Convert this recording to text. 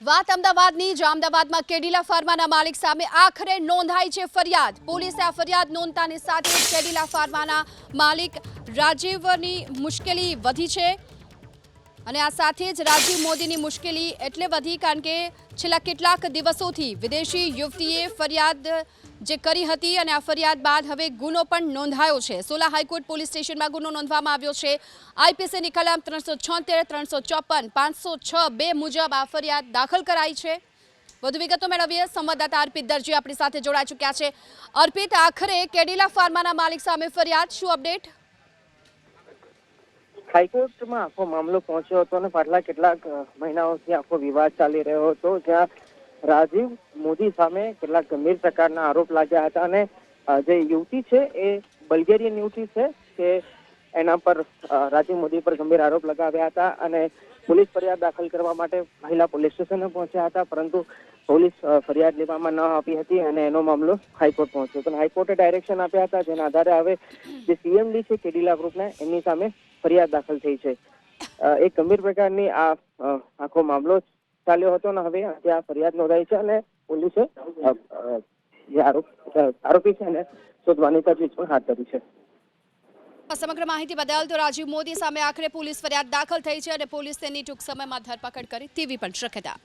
વાત અમદાવાદની, જ અમદાવાદમાં કેડિલા ફાર્માના માલિક સામે આખરે નોંધાઈ છે ફરિયાદ. પોલીસે આ ફરિયાદ નોંધતાની સાથે કેડિલા ફાર્માના માલિક રાજીવની મુશ્કેલી વધી છે અને આ સાથે જ રાજીવ મોદીની મુશ્કેલી એટલે વધી કારણ કે છેલ્લા કેટલાક દિવસોથી વિદેશી યુવતીએ ફરિયાદ જે કરી હતી અને આ ફરિયાદ બાદ હવે ગુનો પણ નોંધાયો છે. સોલા હાઈકોર્ટ પોલીસ સ્ટેશનમાં ગુનો નોંધવામાં આવ્યો છે. આઈપીસીની કલમ ત્રણસો છોતેર, ત્રણસો ચોપન, પાંચસો છ બે મુજબ આ ફરિયાદ દાખલ કરાઈ છે. વધુ વિગતો મેળવીએ. સંવાદદાતા અર્પિત દરજી આપણી સાથે જોડાઈ ચૂક્યા છે. અર્પિત, આખરે કેડિલા ફાર્માના માલિક સામે ફરિયાદ. શું અપડેટ? હાઈકોર્ટમાં આખો મામલો પહોંચ્યો હતો અને પાછલા કેટલાક મહિનાઓથી આખો વિવાદ ચાલી રહ્યો હતો. જ્યાં રાજીવ મોદી સામે કેટલાક ગંભીર પ્રકારના આરોપ લાગ્યા હતા અને જે યુવતી છે એ બલ્ગેરિયન યુવતી છે કે એના પર રાજીવ મોદી પર ગંભીર આરોપ લગાવ્યા હતા અને પોલીસ ફરિયાદ દાખલ કરવા માટે મહિલા પોલીસ સ્ટેશને પહોંચ્યા હતા, પરંતુ પોલીસ ફરિયાદ લેવામાં ન આપી હતી અને એનો મામલો હાઈકોર્ટ પહોંચ્યો. પણ હાઈકોર્ટે ડાયરેક્શન આપ્યા હતા, જેના આધારે હવે જે સીએમડી છે કેડીલા ગ્રુપને એમની સામે ફરિયાદ દાખલ થઈ છે. એક ગંભીર પ્રકારની આ આખો મામલો ચાલ્યો હતો ને હવે ત્યાં ફરિયાદ નોંધાઈ છે અને પોલીસે આરોપી છે ને શોધવાની તજવીજ પણ હાથ ધરી છે. સમગ્ર માહિતી બદલ તો રાજીવ મોદી સામે આખરે પોલીસ ફરિયાદ દાખલ થઈ છે અને પોલીસ તેની ટૂંક સમયમાં ધરપકડ કરે તેવી પણ શક્યતા.